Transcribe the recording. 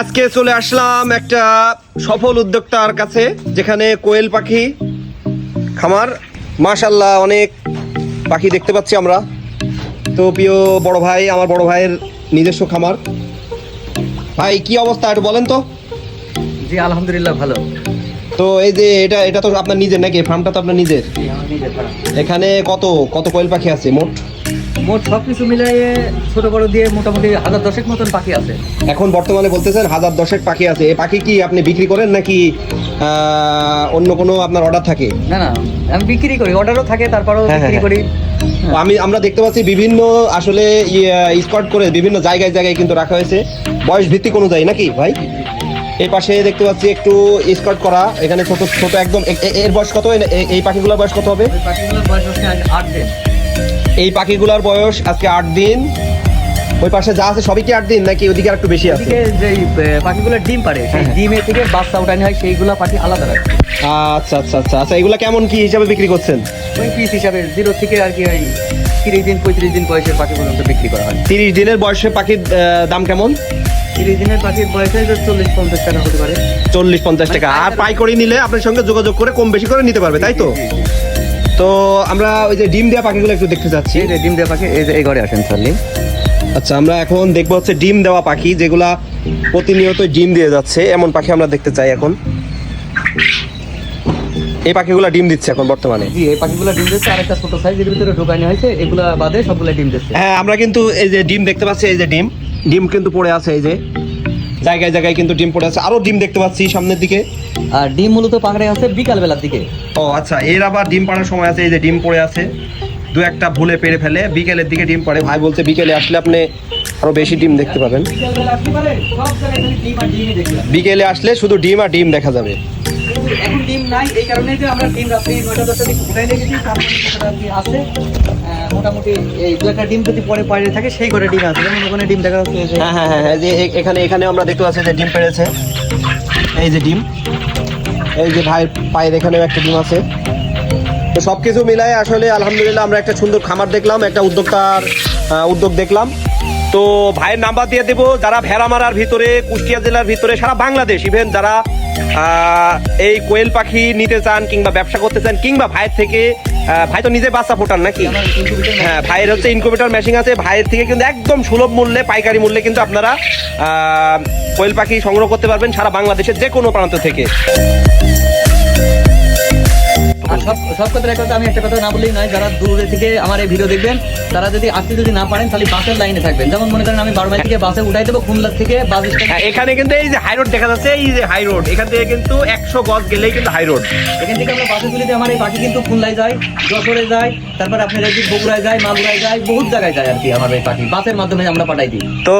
আজকে চলে আসলাম একটা সফল উদ্যোক্তার কাছে যেখানে কোয়েল পাখি খামার মাশাল্লাহ অনেক পাখি দেখতে পাচ্ছি আমরা। তো প্রিয় বড় ভাই আমার বড় ভাইয়ের নিজস্ব খামার। ভাই কি অবস্থা একটু বলেন তো। জি আলহামদুলিল্লাহ ভালো। তো এই যে এটা এটা তো আপনার নিজের নাকি? ফার্মটা তো আপনার নিজের। এখানে কত কত কোয়েল পাখি আছে মোট? মোট সব কিছু মিলিয়ে ছোট বড় দিয়ে মোটামুটি হাজার দশেক মতন পাখি আছে। এখন বর্তমানে বলতেছেন হাজার দশেক পাখি আছে। এই পাখি কি আপনি বিক্রি করেন নাকি অন্য কোনো আপনার অর্ডার থাকে? না না আমি বিক্রি করি অর্ডারও থাকে তারপরেও হ্যাঁ, বিক্রি হ্যাঁ, করি। আমি আমরা দেখতে পাচ্ছি বিভিন্ন আসলে স্কট করে বিভিন্ন জায়গায় জায়গায় কিন্তু রাখা হয়েছে। বয়স ভিত্তিক অনুযায়ী নাকি ভাই? এই পাশে দেখতে পাচ্ছি একটু স্কট করা এখানে ছোট ছোট একদম এর বয়স কত? এই পাখিগুলোর বয়স কত হবে? পাখিগুলোর বয়স হচ্ছে আট দিন। এই পাখিগুলোর বয়স আজকে আট দিন। ওই পাশে যা আছে সবই কি আট দিন নাকি ওদিকে আর একটু বেশি আছে? যে পাখিগুলো ডিম পারে সেই হ্যাঁ। ডিমে থেকে বাচ্চা উঠানি হয় সেইগুলো পাখি আলাদা রাখে। আচ্ছা আচ্ছা আচ্ছা। আচ্ছা এগুলা কেমন কি হিসাবে বিক্রি করছেন? ওই পিস হিসাবে জিরো থেকে আর কি ওই তিরিশ দিন পঁয়ত্রিশ দিন বয়সের পাখি পর্যন্ত বিক্রি করা হয়। তিরিশ দিনের বয়সে পাখির দাম কেমন? তিরিশ দিনের পাখির বয়সে চল্লিশ পঞ্চাশ টাকা হতে পারে। চল্লিশ পঞ্চাশ টাকা। আর পাইকারি। নিলে আপনার সঙ্গে যোগাযোগ করে কম বেশি করে নিতে পারবে তাই তো। তো আমরা ওই যে ডিম দেওয়া পাখিগুলো একটু দেখতে চাচ্ছি এই যে ডিম দেওয়া পাখি এই যে এই ঘরে আসেন সার্লি আচ্ছা আমরা এখন দেখব হচ্ছে ডিম দেওয়া পাখি যেগুলা প্রতিনিয়ত ডিম দিয়ে যাচ্ছে। এমন পাখি আমরা দেখতে চাই এখন। এই পাখিগুলো ডিম দিচ্ছে এখন বর্তমানে। জি এই পাখিগুলো ডিম দিচ্ছে আর একটা ছোট সাইজের ভিতরে ঢোকানো হয়েছে এগুলা বাদে সবগুলো ডিম দিচ্ছে। হ্যাঁ আমরা কিন্তু এই যে ডিম দেখতে পাচ্ছি এই যে ডিম। ডিম কিন্তু পড়ে আছে এই যে। জায়গায় জায়গায় কিন্তু ডিম পড়ে আছে। আরও ডিম দেখতে পাচ্ছি সামনের দিকে। আর ডিম মূলত পাকড়ে আছে বিকাল বেলার দিকে। ও আচ্ছা এর আবার ডিম পাড়ার সময় আছে এই যে ডিম পড়ে আছে। দু একটা ভুলে পেরে ফেলে বিকেলের দিকে ডিম পড়ে। ভাই বলছে বিকেলে আসলে আপনি আরও বেশি ডিম দেখতে পাবেন। বিকাল আসলে শুধু ডিম আর ডিম দেখা যাবে। এখন ডিম নাই এই কারণে যে আমরা ডিম রাত্রি নয়টা দশটা দিকে উঠাই রেখেছি তারপরে কিছুটা আর কি আছে। আহ, মোটামুটি এই দু একটা ডিম যদি পরে বাইরে থাকে সেই ঘরে ডিম আছে। যেমন ওখানে ডিম দেখা যাচ্ছে হ্যাঁ হ্যাঁ হ্যাঁ হ্যাঁ যে এখানে এখানে আমরা দেখতে পাচ্ছি যে ডিম পেড়েছে। এই যে ডিম। এই যে ভাই পায়ের এখানেও একটা ডিম আছে। তো সব কিছু মিলাই আসলে আলহামদুলিল্লাহ আমরা একটা সুন্দর খামার দেখলাম, একটা উদ্যোক্তার উদ্যোগ দেখলাম। তো ভাইয়ের নাম্বার দিয়ে দেবো, যারা ভেড়ামারার ভিতরে, কুষ্টিয়া জেলার ভিতরে, সারা বাংলাদেশ ইভেন যারা এই কোয়েল পাখি নিতে চান কিংবা ব্যবসা করতে চান কিংবা ভাইয়ের থেকে ভাই তো নিজে বাচ্চা ফোটান নাকি? হ্যাঁ ভাইয়ের হচ্ছে ইনকিউবেটর মেশিন আছে। ভাইয়ের থেকে কিন্তু একদম সুলভ মূল্যে, পাইকারি মূল্যে কিন্তু আপনারা কোয়েল পাখি সংগ্রহ করতে পারবেন সারা বাংলাদেশের যে কোনো প্রান্ত থেকে। সব সব কথার কথা আমি একটা কথা না বললেই নয় যারা দূরে থেকে আমার এই ভিডিও দেখবেন তারা যদি আসতে যদি না পারেন তাহলে বাসের লাইনে থাকবেন। যেমন মনে করেন আমি বারো মাইল থেকে বাসে উঠাই দেবো খুলনা থেকে বাস হ্যাঁ এখানে কিন্তু এই যে হাই রোড দেখা যাচ্ছে এই যে হাই রোড এখান থেকে কিন্তু একশো গজ গেলেই কিন্তু হাই রোড এখান থেকে আমরা বাসে তুলে আমার এই পাখি কিন্তু খুলনায় যায় যশোরে যায় তারপর আপনার বগুড়ায় যায় মাগুরায় যায় বহুত জায়গায় যায় আর কি আমার এই পাখি। বাসের মাধ্যমে আমরা পাঠাই দিই। তো